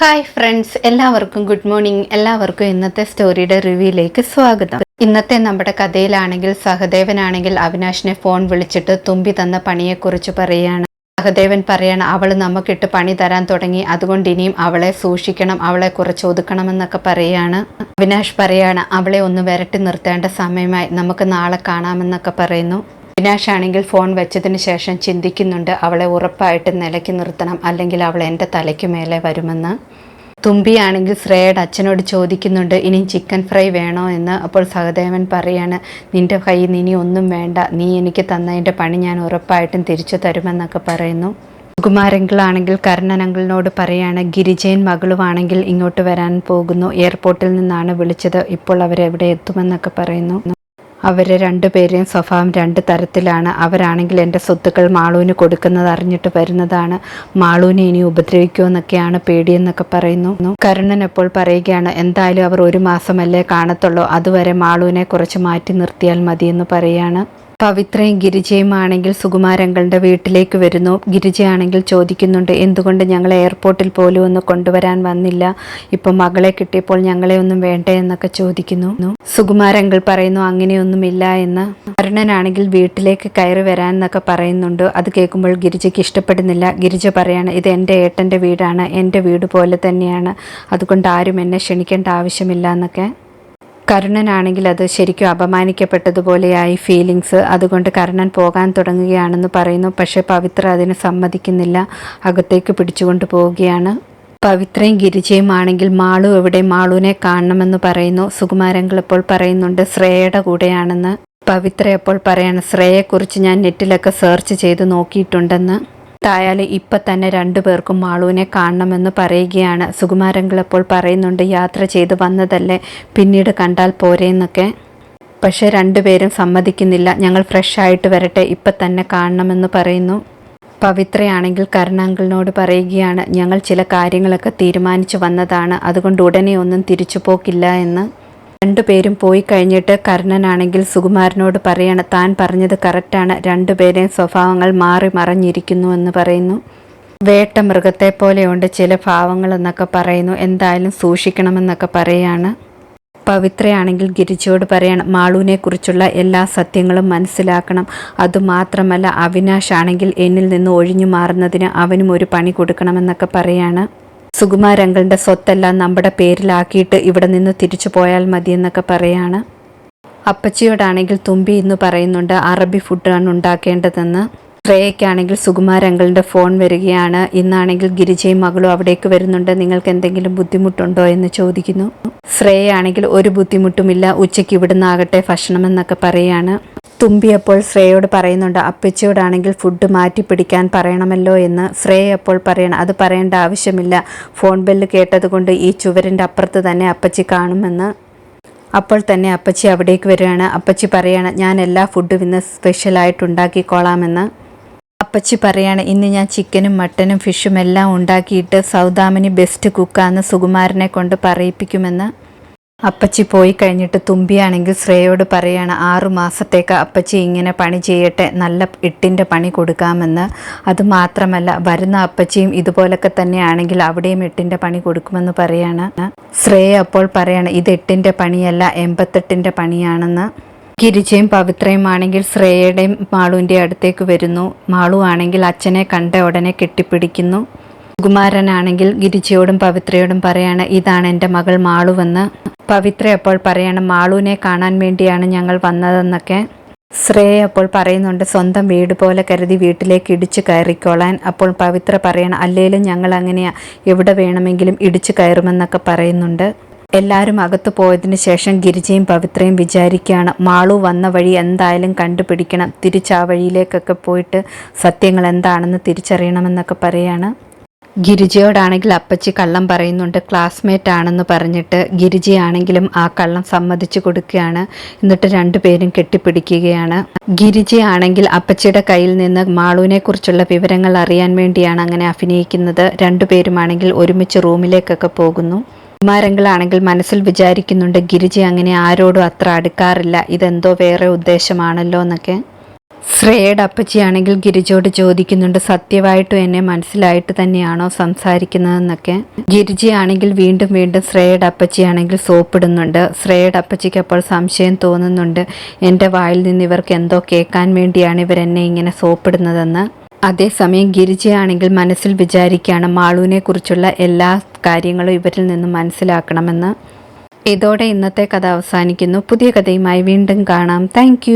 Hi friends എല്ലാവർക്കും good morning എല്ലാവർക്കും ഇന്നത്തെ സ്റ്റോറിയുടെ റിവ്യൂയിലേക്ക് സ്വാഗതം. ഇന്നത്തെ നമ്മുടെ കഥയിലാണെങ്കിൽ സഹദേവനാണെങ്കിൽ അവിനാശിനെ ഫോൺ വിളിച്ചിട്ട് തുമ്പി തന്ന പണിയെക്കുറിച്ച് പറയുകയാണ് സഹദേവൻ പറയാണ് അവൾ നമുക്കിട്ട് പണി തരാൻ തുടങ്ങി. അതുകൊണ്ട് ഇനിയും അവളെ സൂക്ഷിക്കണം അവളെ കുറച്ച് ഒതുക്കണമെന്നൊക്കെ പറയാണ്. അവിനാഷ് പറയാണ് അവളെ ഒന്ന് വരട്ടി നിർത്തേണ്ട സമയമായി. നമുക്ക് നാളെ കാണാമെന്നൊക്കെ പറയുന്നു. അവിനാഷ് ആണെങ്കിൽ ഫോൺ വെച്ചതിന് ശേഷം ചിന്തിക്കുന്നുണ്ട് അവളെ ഉറപ്പായിട്ട് നിലയ്ക്ക് നിർത്തണം അല്ലെങ്കിൽ അവൾ എന്റെ തലയ്ക്ക് മേലെ വരുമെന്ന്. തുമ്പിയാണെങ്കിൽ ശ്രേയയുടെ അച്ഛനോട് ചോദിക്കുന്നുണ്ട് ഇനി ചിക്കൻ ഫ്രൈ വേണോ? എന്ന്. അപ്പോൾ സഹദേവൻ പറയാണ് നിന്റെ കയ്യിൽ നിന്ന് ഇനി ഒന്നും വേണ്ട. നീ എനിക്ക് തന്നതിന്റെ പണി ഞാൻ ഉറപ്പായിട്ടും തിരിച്ചു തരുമെന്നൊക്കെ പറയുന്നു. കുമാരങ്കിളാണെങ്കിൽ കർണനങ്കിളിനോട് പറയാണ് ഗിരിജയൻ മകളുവാണെങ്കിൽ ഇങ്ങോട്ട് വരാൻ പോകുന്നു. എയർപോർട്ടിൽ നിന്നാണ് വിളിച്ചത്. ഇപ്പോൾ അവരെവിടെ എത്തുമെന്നൊക്കെ പറയുന്നു. അവരെ രണ്ടുപേരെയും സ്വഭാവം രണ്ട് തരത്തിലാണ്. അവരാണെങ്കിൽ എന്റെ സ്വത്തുക്കൾ മാളൂന് കൊടുക്കുന്നത് അറിഞ്ഞിട്ട് വരുന്നതാണ്. മാളൂനെ ഇനി ഉപദ്രവിക്കുമെന്നൊക്കെയാണ് പേടിയെന്നൊക്കെ പറയുന്നു. കരുണൻ എപ്പോൾ പറയുകയാണ് എന്തായാലും അവർ ഒരു മാസമല്ലേ കാണത്തുള്ളൂ. അതുവരെ മാളൂനെ കുറച്ച് മാറ്റി നിർത്തിയാൽ മതിയെന്ന് പറയാണ് പവിത്രയും ഗിരിജയും ആണെങ്കിൽ സുകുമാരങ്ങളുടെ വീട്ടിലേക്ക് വരുന്നു. ഗിരിജയാണെങ്കിൽ ചോദിക്കുന്നുണ്ട് എന്തുകൊണ്ട് ഞങ്ങൾ എയർപോർട്ടിൽ പോലും ഒന്ന് കൊണ്ടുവരാൻ വന്നില്ല? ഇപ്പം മകളെ കിട്ടിയപ്പോൾ ഞങ്ങളെ ഒന്നും വേണ്ട? എന്നൊക്കെ ചോദിക്കുന്നു. സുകുമാരങ്ങൾ പറയുന്നു അങ്ങനെയൊന്നുമില്ല എന്ന്. കരുണനാണെങ്കിൽ വീട്ടിലേക്ക് കയറി വരാൻ എന്നൊക്കെ പറയുന്നുണ്ട്. അത് കേൾക്കുമ്പോൾ ഗിരിജയ്ക്ക് ഇഷ്ടപ്പെടുന്നില്ല. ഗിരിജ പറയാണ് ഇത് എന്റെ ഏട്ടന്റെ വീടാണ്. എന്റെ വീട് പോലെ തന്നെയാണ്. അതുകൊണ്ട് ആരും എന്നെ ക്ഷണിക്കേണ്ട ആവശ്യമില്ല എന്നൊക്കെ. കരുണനാണെങ്കിൽ അത് ശരിക്കും അപമാനിക്കപ്പെട്ടതുപോലെയായി ഫീലിങ്സ് അതുകൊണ്ട് കരുണൻ പോകാൻ തുടങ്ങുകയാണെന്ന് പറയുന്നു. പക്ഷേ പവിത്ര അതിന് സമ്മതിക്കുന്നില്ല. അകത്തേക്ക് പിടിച്ചുകൊണ്ട് പോവുകയാണ്. പവിത്രയും ഗിരിജയും ആണെങ്കിൽ മാളു എവിടെ? മാളുവിനെ കാണണമെന്ന് പറയുന്നു. സുകുമാരങ്ങൾ ഇപ്പോൾ പറയുന്നുണ്ട് ശ്രേയയുടെ കൂടെയാണെന്ന്. പവിത്ര അപ്പോൾ പറയാണ് ശ്രേയെക്കുറിച്ച് ഞാൻ നെറ്റിലൊക്കെ സെർച്ച് ചെയ്ത് നോക്കിയിട്ടുണ്ടെന്ന്. തായാലും ഇപ്പം തന്നെ രണ്ടു പേർക്കും മാളുവിനെ കാണണമെന്ന് പറയുകയാണ്. സുകുമാരങ്കിൾ അപ്പോൾ പറയുന്നുണ്ട് യാത്ര ചെയ്ത് വന്നതല്ലേ പിന്നീട് കണ്ടാൽ പോരേന്നൊക്കെ. പക്ഷേ രണ്ടുപേരും സമ്മതിക്കുന്നില്ല. ഞങ്ങൾ ഫ്രഷ് ആയിട്ട് വരട്ടെ ഇപ്പം തന്നെ കാണണമെന്ന് പറയുന്നു. പവിത്രയാണെങ്കിൽ കരുണാങ്കിളിനോട് പറയുകയാണ് ഞങ്ങൾ ചില കാര്യങ്ങളൊക്കെ തീരുമാനിച്ചു വന്നതാണ് അതുകൊണ്ട് ഉടനെ ഒന്നും തിരിച്ചു പോക്കില്ല എന്ന്. രണ്ടുപേരും പോയി കഴിഞ്ഞിട്ട് കർണനാണെങ്കിൽ സുകുമാരനോട് പറയാണ് താൻ പറഞ്ഞത് കറക്റ്റാണ്. രണ്ടുപേരെയും സ്വഭാവങ്ങൾ മാറി മറഞ്ഞിരിക്കുന്നു എന്ന് പറയുന്നു. വേട്ട മൃഗത്തെ പോലെയുണ്ട് ചില ഭാവങ്ങൾ എന്നൊക്കെ പറയുന്നു. എന്തായാലും സൂക്ഷിക്കണമെന്നൊക്കെ പറയാണ്. പവിത്രയാണെങ്കിൽ ഗിരിജയോട് പറയണം മാളുവിനെ കുറിച്ചുള്ള എല്ലാ സത്യങ്ങളും മനസ്സിലാക്കണം. അതുമാത്രമല്ല അവിനാശ് ആണെങ്കിൽ എന്നിൽ നിന്ന് ഒഴിഞ്ഞു മാറുന്നതിന് അവനും ഒരു പണി കൊടുക്കണമെന്നൊക്കെ പറയാണ്. സുകുമാരങ്ങളുടെ സ്വത്തെല്ലാം നമ്മുടെ പേരിലാക്കിയിട്ട് ഇവിടെ നിന്ന് തിരിച്ചു പോയാൽ മതിയെന്നൊക്കെ പറയാണ്. അപ്പച്ചിയോടാണെങ്കിൽ തുമ്പി ഇന്ന് പറയുന്നുണ്ട് അറബി ഫുഡാണ് ഉണ്ടാക്കേണ്ടതെന്ന്. ശ്രേയയ്ക്കാണെങ്കിൽ സുകുമാരങ്കളുടെ ഫോൺ വരികയാണ്. ഇന്നാണെങ്കിൽ ഗിരിജയും മകളും അവിടേക്ക് വരുന്നുണ്ട്. നിങ്ങൾക്ക് എന്തെങ്കിലും ബുദ്ധിമുട്ടുണ്ടോ? എന്ന് ചോദിക്കുന്നു. ശ്രേയാണെങ്കിൽ ഒരു ബുദ്ധിമുട്ടുമില്ല. ഉച്ചയ്ക്ക് ഇവിടുന്നാകട്ടെ ഭക്ഷണം എന്നൊക്കെ പറയാണ്. തുമ്പി അപ്പോൾ ശ്രേയോട് പറയുന്നുണ്ട് അപ്പച്ചിയോടാണെങ്കിൽ ഫുഡ് മാറ്റി പിടിക്കാൻ പറയണമല്ലോ എന്ന്. ശ്രേയ അപ്പോൾ പറയണം അത് പറയേണ്ട ആവശ്യമില്ല. ഫോൺ ബെല്ല് കേട്ടതുകൊണ്ട് ഈ ചുവരിന്റെ അപ്പുറത്ത് തന്നെ അപ്പച്ചി കാണുമെന്ന്. അപ്പോൾ തന്നെ അപ്പച്ചി അവിടേക്ക് വരികയാണ്. അപ്പച്ചി പറയാണ് ഞാൻ എല്ലാ ഫുഡും ഇന്ന് സ്പെഷ്യലായിട്ട് ഉണ്ടാക്കിക്കോളാമെന്ന്. അപ്പച്ചി പറയാണ് ഇന്ന് ഞാൻ ചിക്കനും മട്ടനും ഫിഷും എല്ലാം ഉണ്ടാക്കിയിട്ട് സൗദാമിനി ബെസ്റ്റ് കുക്കാന്ന് സുകുമാരനെ കൊണ്ട് പറയിപ്പിക്കുമെന്ന്. അപ്പച്ചി പോയി കഴിഞ്ഞിട്ട് തുമ്പിയാണെങ്കിൽ ശ്രേയോട് പറയാണ് ആറു മാസത്തേക്ക് അപ്പച്ചി ഇങ്ങനെ പണി ചെയ്യട്ടെ നല്ല ഇട്ടിന്റെ പണി കൊടുക്കാമെന്ന്. അതുമാത്രമല്ല വരുന്ന അപ്പച്ചിയും ഇതുപോലൊക്കെ തന്നെയാണെങ്കിൽ അവിടെയും എട്ടിന്റെ പണി കൊടുക്കുമെന്ന് പറയാണ്. ശ്രേയ അപ്പോൾ പറയാണ് ഇത് എട്ടിന്റെ പണിയല്ല എൺപത്തെട്ടിന്റെ പണിയാണെന്ന്. ഗിരിജയും പവിത്രയും ആണെങ്കിൽ ശ്രേയയുടെയും മാളുവിന്റെ അടുത്തേക്ക് വരുന്നു. മാളു ആണെങ്കിൽ അച്ഛനെ കണ്ട ഉടനെ കെട്ടിപ്പിടിക്കുന്നു. സുകുമാരനാണെങ്കിൽ ഗിരിജയോടും പവിത്രയോടും പറയാണ് ഇതാണ് എന്റെ മകൾ മാളുവെന്ന്. പവിത്ര അപ്പോൾ പറയണം മാളുവിനെ കാണാൻ വേണ്ടിയാണ് ഞങ്ങൾ വന്നതെന്നൊക്കെ ശ്രേയ അപ്പോൾ പറയുന്നുണ്ട്. സ്വന്തം വീട് പോലെ കരുതി വീട്ടിലേക്ക് ഇടിച്ചു കയറിക്കോളാൻ. അപ്പോൾ പവിത്ര പറയണം അല്ലെങ്കിലും ഞങ്ങൾ അങ്ങനെയാ എവിടെ വേണമെങ്കിലും ഇടിച്ചു കയറുമെന്നൊക്കെ പറയുന്നുണ്ട്. എല്ലാവരും അകത്തു പോയതിന് ശേഷം ഗിരിജയും പവിത്രയും വിചാരിക്കുകയാണ് മാളു വന്ന വഴി എന്തായാലും കണ്ടുപിടിക്കണം. തിരിച്ച് ആ വഴിയിലേക്കൊക്കെ പോയിട്ട് സത്യങ്ങൾ എന്താണെന്ന് തിരിച്ചറിയണമെന്നൊക്കെ പറയാണ്. ഗിരിജയോടാണെങ്കിൽ അപ്പച്ചി കള്ളം പറയുന്നുണ്ട് ക്ലാസ്മേറ്റ് ആണെന്ന് പറഞ്ഞിട്ട് ഗിരിജയാണെങ്കിലും ആ കള്ളം സമ്മതിച്ചു കൊടുക്കുകയാണ് എന്നിട്ട് രണ്ടുപേരും കെട്ടിപ്പിടിക്കുകയാണ്. ഗിരിജയാണെങ്കിൽ അപ്പച്ചിയുടെ കയ്യിൽ നിന്ന് മാളുവിനെ കുറിച്ചുള്ള വിവരങ്ങൾ അറിയാൻ വേണ്ടിയാണ് അങ്ങനെ അഭിനയിക്കുന്നത്. രണ്ടുപേരുമാണെങ്കിൽ ഒരുമിച്ച് റൂമിലേക്കൊക്കെ പോകുന്നു. കുമാരങ്ങളാണെങ്കിൽ മനസ്സിൽ വിചാരിക്കുന്നുണ്ട് ഗിരിജ അങ്ങനെ ആരോടും അത്ര അടുക്കാറില്ല ഇതെന്തോ വേറെ ഉദ്ദേശമാണല്ലോ എന്നൊക്കെ. ശ്രേയയുടെ അപ്പച്ചിയാണെങ്കിൽ ഗിരിജയോട് ചോദിക്കുന്നുണ്ട് സത്യമായിട്ടും എന്നെ മനസ്സിലായിട്ട് തന്നെയാണോ സംസാരിക്കുന്നതെന്നൊക്കെ? ഗിരിജയാണെങ്കിൽ വീണ്ടും വീണ്ടും ശ്രേയയുടെ അപ്പച്ചിയാണെങ്കിൽ സോപ്പിടുന്നുണ്ട്. ശ്രേയയുടെ അപ്പച്ചിക്ക് അപ്പോൾ സംശയം തോന്നുന്നുണ്ട് എന്റെ വായിൽ നിന്ന് ഇവർക്ക് എന്തോ കേൾക്കാൻ വേണ്ടിയാണ് ഇവരെന്നെ ഇങ്ങനെ സോപ്പിടുന്നതെന്ന്? അതേസമയം ഗിരിജയാണെങ്കിൽ മനസ്സിൽ വിചാരിക്കുകയാണ് മാളുവിനെ കുറിച്ചുള്ള എല്ലാ കാര്യങ്ങളും ഇവരിൽ നിന്നും മനസ്സിലാക്കണമെന്ന്. ഇതോടെ ഇന്നത്തെ കഥ അവസാനിക്കുന്നു. പുതിയ കഥയുമായി വീണ്ടും കാണാം. താങ്ക്